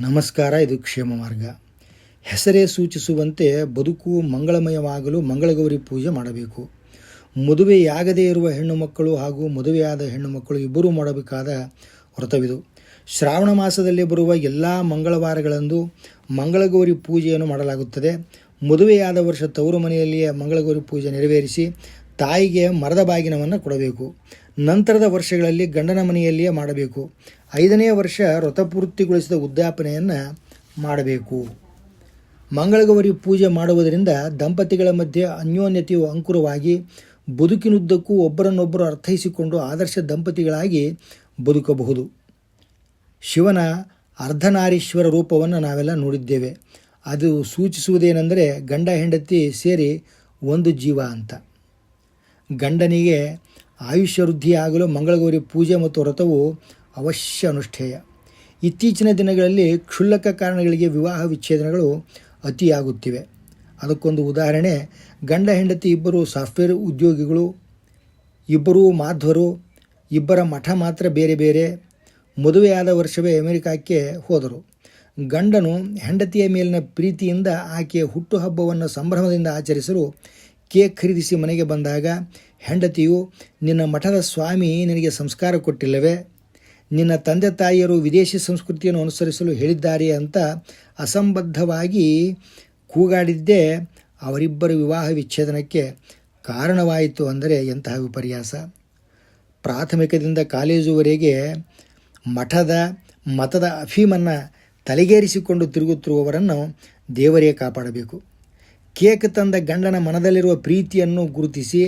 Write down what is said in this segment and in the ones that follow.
ನಮಸ್ಕಾರ, ಇದು ಕ್ಷೇಮ ಮಾರ್ಗ. ಹೆಸರೇ ಸೂಚಿಸುವಂತೆ ಬದುಕು ಮಂಗಳಮಯವಾಗಲು ಮಂಗಳಗೌರಿ ಪೂಜೆ ಮಾಡಬೇಕು. ಮದುವೆಯಾಗದೇ ಇರುವ ಹೆಣ್ಣು ಮಕ್ಕಳು ಹಾಗೂ ಮದುವೆಯಾದ ಹೆಣ್ಣು ಮಕ್ಕಳು ಇಬ್ಬರೂ ಮಾಡಬೇಕಾದ ವ್ರತವಿದು. ಶ್ರಾವಣ ಮಾಸದಲ್ಲಿ ಬರುವ ಎಲ್ಲ ಮಂಗಳವಾರಗಳಂದು ಮಂಗಳಗೌರಿ ಪೂಜೆಯನ್ನು ಮಾಡಲಾಗುತ್ತದೆ. ಮದುವೆಯಾದ ವರ್ಷ ತವರು ಮನೆಯಲ್ಲಿಯೇ ಮಂಗಳಗೌರಿ ಪೂಜೆ ನೆರವೇರಿಸಿ ತಾಯಿಗೆ ಮರದ ಬಾಗಿನವನ್ನು ಕೊಡಬೇಕು. ನಂತರದ ವರ್ಷಗಳಲ್ಲಿ ಗಂಡನ ಮನೆಯಲ್ಲಿಯೇ ಮಾಡಬೇಕು. ಐದನೇ ವರ್ಷ ವ್ರತಪೂರ್ತಿಗೊಳಿಸಿದ ಉದ್ಯಾಪನೆಯನ್ನು ಮಾಡಬೇಕು. ಮಂಗಳಗೌರಿ ಪೂಜೆ ಮಾಡುವುದರಿಂದ ದಂಪತಿಗಳ ಮಧ್ಯೆ ಅನ್ಯೋನ್ಯತೆಯು ಅಂಕುರವಾಗಿ ಬದುಕಿನುದ್ದಕ್ಕೂ ಒಬ್ಬರನ್ನೊಬ್ಬರು ಅರ್ಥೈಸಿಕೊಂಡು ಆದರ್ಶ ದಂಪತಿಗಳಾಗಿ ಬದುಕಬಹುದು. ಶಿವನ ಅರ್ಧನಾರೀಶ್ವರ ರೂಪವನ್ನು ನಾವೆಲ್ಲ ನೋಡಿದ್ದೇವೆ. ಅದು ಸೂಚಿಸುವುದೇನೆಂದರೆ ಗಂಡ ಹೆಂಡತಿ ಸೇರಿ ಒಂದು ಜೀವ ಅಂತ. ಗಂಡನಿಗೆ ಆಯುಷ್ಯ ವೃದ್ಧಿಯಾಗಲು ಮಂಗಳಗೌರಿ ಪೂಜೆ ಮತ್ತು ವ್ರತವು ಅವಶ್ಯ ಅನುಷ್ಠೇಯ ಇತ್ತೀಚಿನ ದಿನಗಳಲ್ಲಿ ಕ್ಷುಲ್ಲಕ ಕಾರಣಗಳಿಗೆ ವಿವಾಹ ವಿಚ್ಛೇದನಗಳು ಅತಿಯಾಗುತ್ತಿವೆ. ಅದಕ್ಕೊಂದು ಉದಾಹರಣೆ, ಗಂಡ ಹೆಂಡತಿ ಇಬ್ಬರು ಸಾಫ್ಟ್ವೇರ್ ಉದ್ಯೋಗಿಗಳು, ಇಬ್ಬರೂ ಮಾಧ್ವರು, ಇಬ್ಬರ ಮಠ ಮಾತ್ರ ಬೇರೆ ಬೇರೆ ಮದುವೆಯಾದ ವರ್ಷವೇ ಅಮೆರಿಕಕ್ಕೆ ಹೋದರು. ಗಂಡನು ಹೆಂಡತಿಯ ಮೇಲಿನ ಪ್ರೀತಿಯಿಂದ ಆಕೆಯ ಹುಟ್ಟುಹಬ್ಬವನ್ನು ಸಂಭ್ರಮದಿಂದ ಆಚರಿಸಲು ಕೇಕ್ ಖರೀದಿಸಿ ಮನೆಗೆ ಬಂದಾಗ, ಹೆಂಡತಿಯು, ನಿನ್ನ ಮಠದ ಸ್ವಾಮಿ ನಿನಗೆ ಸಂಸ್ಕಾರ ಕೊಟ್ಟಿಲ್ಲವೇ? ನಿನ್ನ ತಂದೆ ತಾಯಿಯರು ವಿದೇಶಿ ಸಂಸ್ಕೃತಿಯನ್ನು ಅನುಸರಿಸಲು ಹೇಳಿದ್ದಾರೆ ಅಂತ ಅಸಂಬದ್ಧವಾಗಿ ಕೂಗಾಡಿದ್ದೇ ಅವರಿಬ್ಬರ ವಿವಾಹ ವಿಚ್ಛೇದನಕ್ಕೆ ಕಾರಣವಾಯಿತು ಅಂದರೆ ಎಂತಹ ವಿಪರ್ಯಾಸ? ಪ್ರಾಥಮಿಕದಿಂದ ಕಾಲೇಜುವರೆಗೆ ಮಠದ ಮತದ ಅಫೀಮನ್ನು ತಲೆಗೇರಿಸಿಕೊಂಡು ತಿರುಗುತ್ತಿರುವವರನ್ನು ದೇವರೇ ಕಾಪಾಡಬೇಕು. ಕೇಕ್ ತಂದ ಗಂಡನ ಮನದಲ್ಲಿರುವ ಪ್ರೀತಿಯನ್ನು ಗುರುತಿಸಿ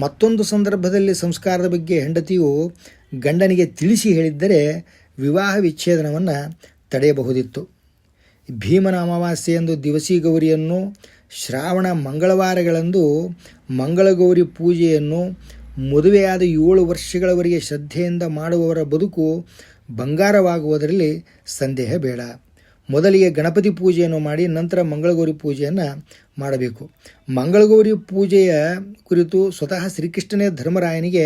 ಮತ್ತೊಂದು ಸಂದರ್ಭದಲ್ಲಿ ಸಂಸ್ಕಾರದ ಬಗ್ಗೆ ಹೆಂಡತಿಯು ಗಂಡನಿಗೆ ತಿಳಿಸಿ ಹೇಳಿದ್ದರೆ ವಿವಾಹ ವಿಚ್ಛೇದನವನ್ನು ತಡೆಯಬಹುದಿತ್ತು. ಭೀಮನ ಅಮಾವಾಸ್ಯೆಯಂದು ದಿವಸಿ ಗೌರಿಯನ್ನು, ಶ್ರಾವಣ ಮಂಗಳವಾರಗಳಂದು ಮಂಗಳಗೌರಿ ಪೂಜೆಯನ್ನು, ಮದುವೆಯಾದ ಏಳು ವರ್ಷಗಳವರೆಗೆ ಶ್ರದ್ಧೆಯಿಂದ ಮಾಡುವವರ ಬದುಕು ಬಂಗಾರವಾಗುವುದರಲ್ಲಿ ಸಂದೇಹ ಬೇಡ. ಮೊದಲಿಗೆ ಗಣಪತಿ ಪೂಜೆಯನ್ನು ಮಾಡಿ ನಂತರ ಮಂಗಳಗೌರಿ ಪೂಜೆಯನ್ನು ಮಾಡಬೇಕು. ಮಂಗಳಗೌರಿ ಪೂಜೆಯ ಕುರಿತು ಸ್ವತಃ ಶ್ರೀಕೃಷ್ಣನೇ ಧರ್ಮರಾಯನಿಗೆ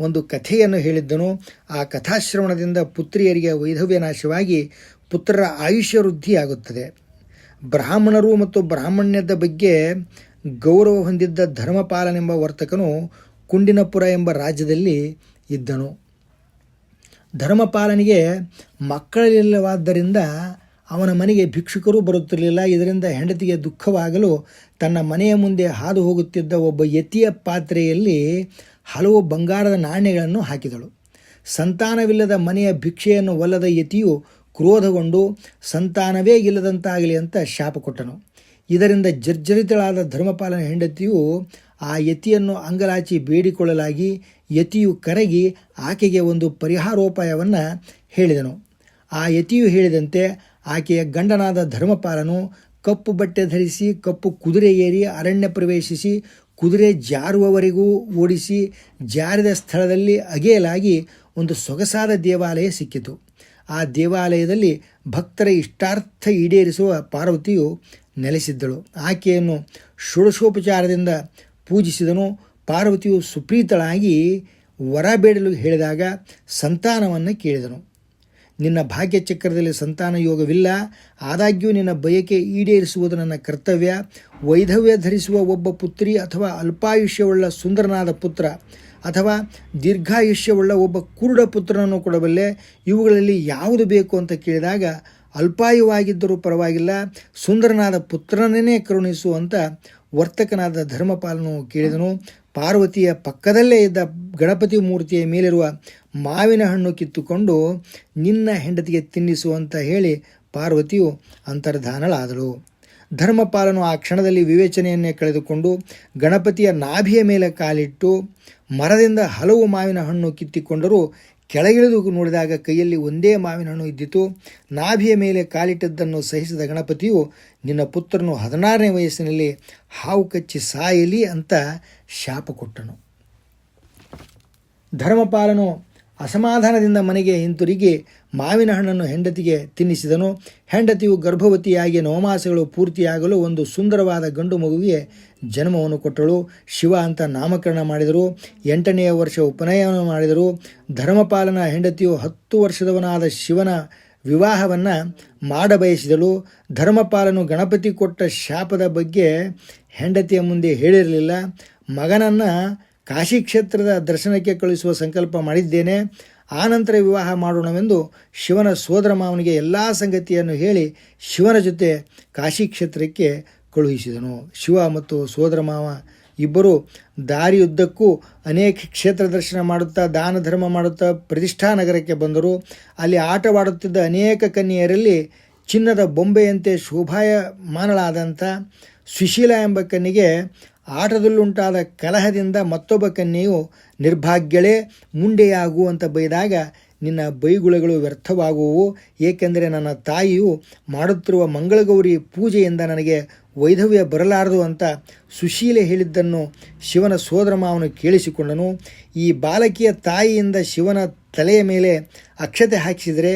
ಒಂದು ಕಥೆಯನ್ನು ಹೇಳಿದ್ದನು. ಆ ಕಥಾಶ್ರವಣದಿಂದ ಪುತ್ರಿಯರಿಗೆ ವೈಧವ್ಯ ನಾಶವಾಗಿ ಪುತ್ರರ ಆಯುಷ್ಯ ವೃದ್ಧಿಯಾಗುತ್ತದೆ ಬ್ರಾಹ್ಮಣರು ಮತ್ತು ಬ್ರಾಹ್ಮಣ್ಯದ ಬಗ್ಗೆ ಗೌರವ ಹೊಂದಿದ್ದ ಧರ್ಮಪಾಲನೆಂಬ ವರ್ತಕನು ಕುಂಡಿನಪುರ ಎಂಬ ರಾಜ್ಯದಲ್ಲಿ ಇದ್ದನು. ಧರ್ಮಪಾಲನಿಗೆ ಮಕ್ಕಳಿಲ್ಲವಾದ್ದರಿಂದ ಅವನ ಮನೆಗೆ ಭಿಕ್ಷುಕರು ಬರುತ್ತಿರಲಿಲ್ಲ. ಇದರಿಂದ ಹೆಂಡತಿಗೆ ದುಃಖವಾಗಲು ತನ್ನ ಮನೆಯ ಮುಂದೆ ಹಾದು ಹೋಗುತ್ತಿದ್ದ ಒಬ್ಬ ಯತಿಯ ಪಾತ್ರೆಯಲ್ಲಿ ಹಲವು ಬಂಗಾರದ ನಾಣ್ಯಗಳನ್ನು ಹಾಕಿದಳು. ಸಂತಾನವಿಲ್ಲದ ಮನೆಯ ಭಿಕ್ಷೆಯನ್ನು ಒಲ್ಲದ ಯತಿಯು ಕ್ರೋಧಗೊಂಡು, ಸಂತಾನವೇ ಇಲ್ಲದಂತಾಗಲಿ ಅಂತ ಶಾಪ ಕೊಟ್ಟನು. ಇದರಿಂದ ಜರ್ಜರಿತಳಾದ ಧರ್ಮಪಾಲನ ಹೆಂಡತಿಯು ಆ ಯತಿಯನ್ನು ಅಂಗಲಾಚಿ ಬೇಡಿಕೊಳ್ಳಲಾಗಿ ಯತಿಯು ಕರಗಿ ಆಕೆಗೆ ಒಂದು ಪರಿಹಾರೋಪಾಯವನ್ನು ಹೇಳಿದನು. ಆ ಯತಿಯು ಹೇಳಿದಂತೆ ಆಕೆಯ ಗಂಡನಾದ ಧರ್ಮಪಾಲನು ಕಪ್ಪು ಬಟ್ಟೆ ಧರಿಸಿ, ಕಪ್ಪು ಕುದುರೆ ಏರಿ ಅರಣ್ಯ ಪ್ರವೇಶಿಸಿ, ಕುದುರೆ ಜಾರುವವರೆಗೂ ಓಡಿಸಿ, ಜಾರಿದ ಸ್ಥಳದಲ್ಲಿ ಅಗೆಯಲಾಗಿ ಒಂದು ಸೊಗಸಾದ ದೇವಾಲಯ ಸಿಕ್ಕಿತು. ಆ ದೇವಾಲಯದಲ್ಲಿ ಭಕ್ತರ ಇಷ್ಟಾರ್ಥ ಈಡೇರಿಸುವ ಪಾರ್ವತಿಯು ನೆಲೆಸಿದ್ದಳು. ಆಕೆಯನ್ನು ಷೋಡಶೋಪಚಾರದಿಂದ ಪೂಜಿಸಿದನು. ಪಾರ್ವತಿಯು ಸುಪ್ರೀತಳಾಗಿ ವರ ಬೇಡಲು ಹೇಳಿದಾಗ ಸಂತಾನವನ್ನು ಕೇಳಿದನು. ನಿನ್ನ ಭಾಗ್ಯ ಚಕ್ರದಲ್ಲಿ ಸಂತಾನ ಯೋಗವಿಲ್ಲ. ಆದಾಗ್ಯೂ ನಿನ್ನ ಬಯಕೆ ಈಡೇರಿಸುವುದು ನನ್ನ ಕರ್ತವ್ಯ. ವೈಧವ್ಯ ಧರಿಸುವ ಒಬ್ಬ ಪುತ್ರಿ ಅಥವಾ ಅಲ್ಪಾಯುಷ್ಯವುಳ್ಳ ಸುಂದರನಾದ ಪುತ್ರ ಅಥವಾ ದೀರ್ಘಾಯುಷ್ಯವುಳ್ಳ ಒಬ್ಬ ಕುರುಡ ಪುತ್ರನನ್ನು ಕೊಡಬಲ್ಲೆ. ಇವುಗಳಲ್ಲಿ ಯಾವುದು ಬೇಕು ಅಂತ ಕೇಳಿದಾಗ ಅಲ್ಪಾಯುವಾಗಿದ್ದರೂ ಪರವಾಗಿಲ್ಲ. ಸುಂದರನಾದ ಪುತ್ರನನ್ನೇ ಕರುಣಿಸುವಂತ ವರ್ತಕನಾದ ಧರ್ಮಪಾಲನು ಕೇಳಿದನು. ಪಾರ್ವತಿಯ ಪಕ್ಕದಲ್ಲೇ ಇದ್ದ ಗಣಪತಿ ಮೂರ್ತಿಯ ಮೇಲಿರುವ ಮಾವಿನ ಹಣ್ಣು ಕಿತ್ತುಕೊಂಡು ನಿನ್ನ ಹೆಂಡತಿಗೆ ತಿನ್ನಿಸು ಅಂತ ಹೇಳಿ ಪಾರ್ವತಿಯು ಅಂತರ್ಧಾನಳಾದಳು. ಧರ್ಮಪಾಲನು ಆ ಕ್ಷಣದಲ್ಲಿ ವಿವೇಚನೆಯನ್ನೇ ಕಳೆದುಕೊಂಡು ಗಣಪತಿಯ ನಾಭಿಯ ಮೇಲೆ ಕಾಲಿಟ್ಟು ಮರದಿಂದ ಹಲವು ಮಾವಿನ ಹಣ್ಣು ಕಿತ್ತಿಕೊಂಡರೂ ಕೆಳಗಿಳಿದು ನೋಡಿದಾಗ ಕೈಯಲ್ಲಿ ಒಂದೇ ಮಾವಿನ ಹಣ್ಣು ಇದ್ದಿತು. ನಾಭಿಯ ಮೇಲೆ ಕಾಲಿಟ್ಟದ್ದನ್ನು ಸಹಿಸಿದ ಗಣಪತಿಯು, ನಿನ್ನ ಪುತ್ರನು ಹದಿನಾರನೇ ವಯಸ್ಸಿನಲ್ಲಿ ಹಾವು ಕಚ್ಚಿ ಸಾಯಲಿ ಅಂತ ಶಾಪ ಕೊಟ್ಟನು. ಧರ್ಮಪಾಲನು ಅಸಮಾಧಾನದಿಂದ ಮನೆಗೆ ಹಿಂತಿರುಗಿ ಮಾವಿನ ಹಣ್ಣನ್ನು ಹೆಂಡತಿಗೆ ತಿನ್ನಿಸಿದನು. ಹೆಂಡತಿಯು ಗರ್ಭವತಿಯಾಗಿ ನವಮಾಸಗಳು ಪೂರ್ತಿಯಾಗಲು ಒಂದು ಸುಂದರವಾದ ಗಂಡು ಮಗುವಿಗೆ ಜನ್ಮವನ್ನು ಕೊಟ್ಟಳು. ಶಿವ ಅಂತ ನಾಮಕರಣ ಮಾಡಿದರು. ಎಂಟನೆಯ ವರ್ಷ ಉಪನಯನ ಮಾಡಿದರು. ಧರ್ಮಪಾಲನ ಹೆಂಡತಿಯು ಹತ್ತು ವರ್ಷದವನಾದ ಶಿವನ ವಿವಾಹವನ್ನು ಮಾಡಬಯಸಿದಳು. ಧರ್ಮಪಾಲನು ಗಣಪತಿ ಕೊಟ್ಟ ಶಾಪದ ಬಗ್ಗೆ ಹೆಂಡತಿಯ ಮುಂದೆ ಹೇಳಿರಲಿಲ್ಲ. ಮಗನನ್ನು ಕಾಶಿ ಕ್ಷೇತ್ರದ ದರ್ಶನಕ್ಕೆ ಕಳುಹಿಸುವ ಸಂಕಲ್ಪ ಮಾಡಿದ್ದೇನೆ. ಆನಂತರ ವಿವಾಹ ಮಾಡೋಣವೆಂದು ಶಿವನ ಸೋದರ ಮಾವನಿಗೆ ಎಲ್ಲ ಸಂಗತಿಯನ್ನು ಹೇಳಿ ಶಿವನ ಜೊತೆ ಕಾಶಿ ಕ್ಷೇತ್ರಕ್ಕೆ ಕಳುಹಿಸಿದನು. ಶಿವ ಮತ್ತು ಸೋದರ ಮಾವ ಇಬ್ಬರು ದಾರಿಯುದ್ದಕ್ಕೂ ಅನೇಕ ಕ್ಷೇತ್ರ ದರ್ಶನ ಮಾಡುತ್ತಾ, ದಾನ ಧರ್ಮ ಮಾಡುತ್ತಾ ಪ್ರತಿಷ್ಠಾ ನಗರಕ್ಕೆ ಬಂದರು. ಅಲ್ಲಿ ಆಟವಾಡುತ್ತಿದ್ದ ಅನೇಕ ಕನ್ಯೆಯರಲ್ಲಿ ಚಿನ್ನದ ಬೊಂಬೆಯಂತೆ ಶೋಭಾಯಮಾನಳಾದಂಥ ಸುಶೀಲ ಎಂಬ ಕನ್ನಿಗೆ ಆಟದಲ್ಲುಂಟಾದ ಕಲಹದಿಂದ ಮತ್ತೊಬ್ಬ ಕನ್ಯೆಯು ನಿರ್ಭಾಗ್ಯಳೇ ಮುಂಡೆಯಾಗುವಂತ ಬೈದಾಗ ನಿನ್ನ ಬೈಗುಳಗಳು ವ್ಯರ್ಥವಾಗುವು ಏಕೆಂದರೆ ನನ್ನ ತಾಯಿಯು ಮಾಡುತ್ತಿರುವ ಮಂಗಳಗೌರಿ ಪೂಜೆಯಿಂದ ನನಗೆ ವೈಧವ್ಯ ಬರಲಾರದು ಅಂತ ಸುಶೀಲೆ ಹೇಳಿದ್ದನ್ನು ಶಿವನ ಸೋದರ ಮಾವನು ಕೇಳಿಸಿಕೊಂಡನು. ಈ ಬಾಲಕಿಯ ತಾಯಿಯಿಂದ ಶಿವನ ತಲೆಯ ಮೇಲೆ ಅಕ್ಷತೆ ಹಾಕಿಸಿದರೆ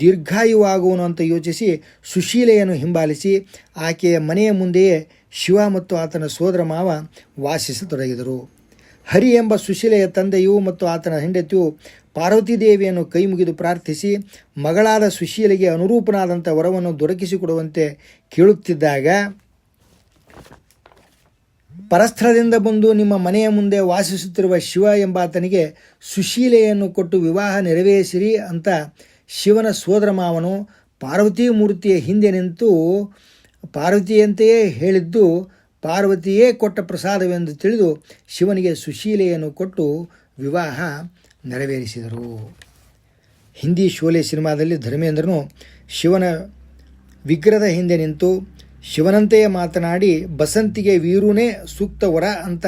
ದೀರ್ಘಾಯುವಾಗುವನು ಅಂತ ಯೋಚಿಸಿ ಸುಶೀಲೆಯನ್ನು ಹಿಂಬಾಲಿಸಿ ಆಕೆಯ ಮನೆಯ ಮುಂದೆಯೇ ಶಿವ ಮತ್ತು ಆತನ ಸೋದರ ಮಾವ ವಾಸಿಸತೊಡಗಿದರು. ಹರಿ ಎಂಬ ಸುಶೀಲೆಯ ತಂದೆಯು ಮತ್ತು ಆತನ ಹೆಂಡತಿಯು ಪಾರ್ವತಿ ದೇವಿಯನ್ನು ಕೈ ಮುಗಿದು ಪ್ರಾರ್ಥಿಸಿ ಮಗಳಾದ ಸುಶೀಲೆಗೆ ಅನುರೂಪನಾದಂಥ ವರವನ್ನು ದೊರಕಿಸಿಕೊಡುವಂತೆ ಕೇಳುತ್ತಿದ್ದಾಗ ಪರಸ್ಥಳದಿಂದ ಬಂದು ನಿಮ್ಮ ಮನೆಯ ಮುಂದೆ ವಾಸಿಸುತ್ತಿರುವ ಶಿವ ಎಂಬಾತನಿಗೆ ಸುಶೀಲೆಯನ್ನು ಕೊಟ್ಟು ವಿವಾಹ ನೆರವೇರಿಸಿರಿ ಅಂತ ಶಿವನ ಸೋದರ ಮಾವನು ಪಾರ್ವತಿ ಮೂರ್ತಿಯ ಹಿಂದೆ ನಿಂತು ಪಾರ್ವತಿಯಂತೆಯೇ ಹೇಳಿದ್ದು ಪಾರ್ವತಿಯೇ ಕೊಟ್ಟ ಪ್ರಸಾದವೆಂದು ತಿಳಿದು ಶಿವನಿಗೆ ಸುಶೀಲೆಯನ್ನು ಕೊಟ್ಟು ವಿವಾಹ ನೆರವೇರಿಸಿದರು. ಹಿಂದಿ ಶೋಲೆ ಸಿನಿಮಾದಲ್ಲಿ ಧರ್ಮೇಂದ್ರನು ಶಿವನ ವಿಗ್ರಹದ ಹಿಂದೆ ನಿಂತು ಶಿವನಂತೆಯೇ ಮಾತನಾಡಿ, ಬಸಂತಿಗೆ ವೀರುನೇ ಸೂಕ್ತ ವರ ಅಂತ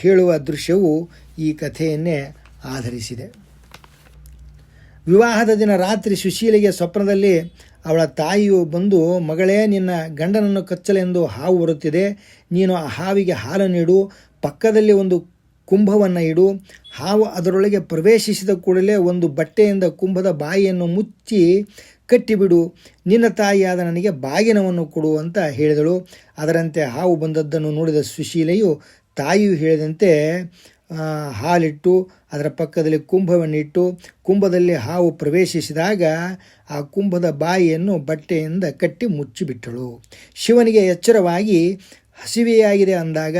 ಹೇಳುವ ದೃಶ್ಯವು ಈ ಕಥೆಯನ್ನೇ ಆಧರಿಸಿದೆ. ವಿವಾಹದ ದಿನ ರಾತ್ರಿ ಸುಶೀಲೆಗೆ ಸ್ವಪ್ನದಲ್ಲಿ ಅವಳ ತಾಯಿಯು ಬಂದು, ಮಗಳೇ, ನಿನ್ನ ಗಂಡನನ್ನು ಕಚ್ಚಲೆಂದು ಹಾವು ಬರುತ್ತಿದೆ. ನೀನು ಆ ಹಾವಿಗೆ ಹಾಲು ನೀಡು. ಪಕ್ಕದಲ್ಲಿ ಒಂದು ಕುಂಭವನ್ನು ಇಡು. ಹಾವು ಅದರೊಳಗೆ ಪ್ರವೇಶಿಸಿದ ಕೂಡಲೇ ಒಂದು ಬಟ್ಟೆಯಿಂದ ಕುಂಭದ ಬಾಯಿಯನ್ನು ಮುಚ್ಚಿ ಕಟ್ಟಿಬಿಡು. ನಿನ್ನ ತಾಯಿಯಾದ ನನಗೆ ಬಾಗಿನವನ್ನು ಕೊಡು ಅಂತ ಹೇಳಿದಳು. ಅದರಂತೆ ಹಾವು ಬಂದದ್ದನ್ನು ನೋಡಿದ ಸುಶೀಲೆಯು ತಾಯಿಯು ಹೇಳಿದಂತೆ ಹಾಲಿಟ್ಟು, ಅದರ ಪಕ್ಕದಲ್ಲಿ ಕುಂಭವನ್ನಿಟ್ಟು, ಕುಂಭದಲ್ಲಿ ಹಾವು ಪ್ರವೇಶಿಸಿದಾಗ ಆ ಕುಂಭದ ಬಾಯಿಯನ್ನು ಬಟ್ಟೆಯಿಂದ ಕಟ್ಟಿ ಮುಚ್ಚಿಬಿಟ್ಟಳು. ಶಿವನಿಗೆ ಎಚ್ಚರವಾಗಿ, ಹಸಿವೆಯಾಗಿದೆ ಅಂದಾಗ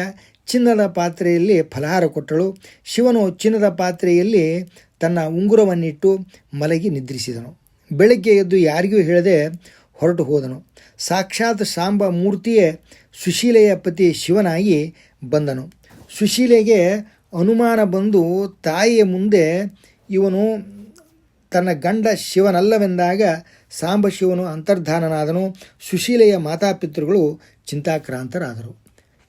ಚಿನ್ನದ ಪಾತ್ರೆಯಲ್ಲಿ ಫಲಹಾರ ಕೊಟ್ಟಳು. ಶಿವನು ಚಿನ್ನದ ಪಾತ್ರೆಯಲ್ಲಿ ತನ್ನ ಉಂಗುರವನ್ನಿಟ್ಟು ಮಲಗಿ ನಿದ್ರಿಸಿದನು. ಬೆಳಗ್ಗೆ ಎದ್ದು ಯಾರಿಗೂ ಹೇಳದೆ ಹೊರಟು ಹೋದನು. ಸಾಕ್ಷಾತ್ ಸಾಂಬ ಮೂರ್ತಿಯೇ ಸುಶೀಲೆಯ ಪತಿ ಶಿವನಾಗಿ ಬಂದನು. ಸುಶೀಲೆಗೆ ಅನುಮಾನ ಬಂದು ತಾಯಿಯ ಮುಂದೆ ಇವನು ತನ್ನ ಗಂಡ ಶಿವನಲ್ಲವೆಂದಾಗ ಸಾಂಬ ಶಿವನು ಅಂತರ್ಧಾನನಾದನು. ಸುಶೀಲೆಯ ಮಾತಾಪಿತೃಗಳು ಚಿಂತಾಕ್ರಾಂತರಾದರು.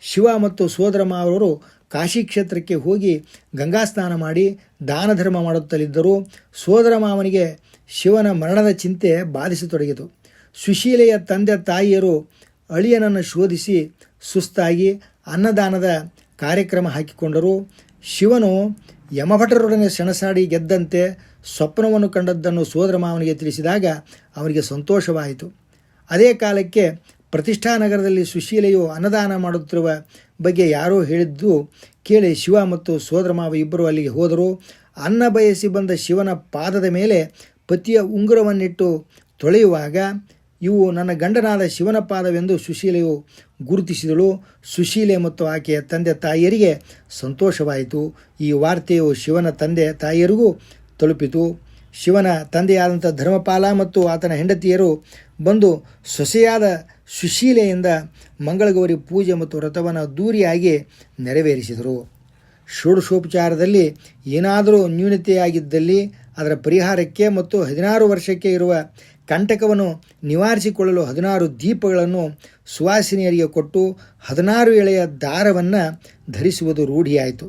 ಶಿವ ಮತ್ತು ಸೋದರಮ್ಮ ಅವರು ಕಾಶಿ ಕ್ಷೇತ್ರಕ್ಕೆ ಹೋಗಿ ಗಂಗಾ ಸ್ನಾನ ಮಾಡಿ ದಾನ ಧರ್ಮ ಮಾಡುತ್ತಲಿದ್ದರು. ಸೋದರ ಮಾವನಿಗೆ ಶಿವನ ಮರಣದ ಚಿಂತೆ ಬಾಧಿಸತೊಡಗಿತು. ಸುಶೀಲೆಯ ತಂದೆ ತಾಯಿಯರು ಅಳಿಯನನ್ನು ಶೋಧಿಸಿ ಸುಸ್ತಾಗಿ ಅನ್ನದಾನದ ಕಾರ್ಯಕ್ರಮ ಹಾಕಿಕೊಂಡರು. ಶಿವನು ಯಮಭಟರೊಡನೆ ಸೆಣಸಾಡಿ ಗೆದ್ದಂತೆ ಸ್ವಪ್ನವನ್ನು ಕಂಡದ್ದನ್ನು ಸೋದರ ಮಾವನಿಗೆ ತಿಳಿಸಿದಾಗ ಅವನಿಗೆ ಸಂತೋಷವಾಯಿತು. ಅದೇ ಕಾಲಕ್ಕೆ ಪ್ರತಿಷ್ಠಾನಗರದಲ್ಲಿ ಸುಶೀಲೆಯು ಅನ್ನದಾನ ಮಾಡುತ್ತಿರುವ ಬಗ್ಗೆ ಯಾರೋ ಹೇಳಿದ್ದು ಕೇಳಿ ಶಿವ ಮತ್ತು ಸೋದರ ಮಾವ ಇಬ್ಬರು ಅಲ್ಲಿಗೆ ಹೋದರು. ಅನ್ನ ಬಯಸಿ ಬಂದ ಶಿವನ ಪಾದದ ಮೇಲೆ ಪತಿಯ ಉಂಗುರವನ್ನಿಟ್ಟು ತೊಳೆಯುವಾಗ ಇವು ನನ್ನ ಗಂಡನಾದ ಶಿವನ ಪಾದವೆಂದು ಸುಶೀಲೆಯು ಗುರುತಿಸಿದಳು. ಸುಶೀಲೆ ಮತ್ತು ಆಕೆಯ ತಂದೆ ತಾಯಿಯರಿಗೆ ಸಂತೋಷವಾಯಿತು. ಈ ವಾರ್ತೆಯು ಶಿವನ ತಂದೆ ತಾಯಿಯರಿಗೂ ತಲುಪಿತು. ಶಿವನ ತಂದೆಯಾದಂಥ ಧರ್ಮಪಾಲ ಮತ್ತು ಆತನ ಹೆಂಡತಿಯರು ಬಂದು ಸೊಸೆಯಾದ ಸುಶೀಲೆಯಿಂದ ಮಂಗಳಗೌರಿ ಪೂಜೆ ಮತ್ತು ವ್ರತವನ್ನು ದೂರಿಯಾಗಿ ನೆರವೇರಿಸಿದರು. ಷೋಡಶೋಪಚಾರದಲ್ಲಿ ಏನಾದರೂ ನ್ಯೂನತೆಯಾಗಿದ್ದಲ್ಲಿ ಅದರ ಪರಿಹಾರಕ್ಕೆ ಮತ್ತು ಹದಿನಾರು ವರ್ಷಕ್ಕೆ ಇರುವ ಕಂಟಕವನ್ನು ನಿವಾರಿಸಿಕೊಳ್ಳಲು ಹದಿನಾರು ದೀಪಗಳನ್ನು ಸುವಾಸಿನಿಯರಿಗೆ ಕೊಟ್ಟು ಹದಿನಾರು ಎಳೆಯ ದಾರವನ್ನು ಧರಿಸುವುದು ರೂಢಿಯಾಯಿತು.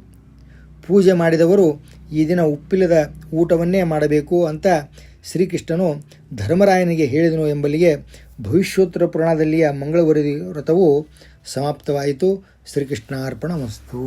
ಪೂಜೆ ಮಾಡಿದವರು ಈ ದಿನ ಉಪ್ಪಿಲ್ಲದ ಊಟವನ್ನೇ ಮಾಡಬೇಕು ಅಂತ ಶ್ರೀಕೃಷ್ಣನು ಧರ್ಮರಾಯನಿಗೆ ಹೇಳಿದನು ಎಂಬಲ್ಲಿಗೆ ಭವಿಷ್ಯೋತ್ತರ ಪುರಾಣದಲ್ಲಿಯ ಮಂಗಳವರಿ ವ್ರತವು ಸಮಾಪ್ತವಾಯಿತು. ಶ್ರೀಕೃಷ್ಣಾರ್ಪಣ ಮಸ್ತು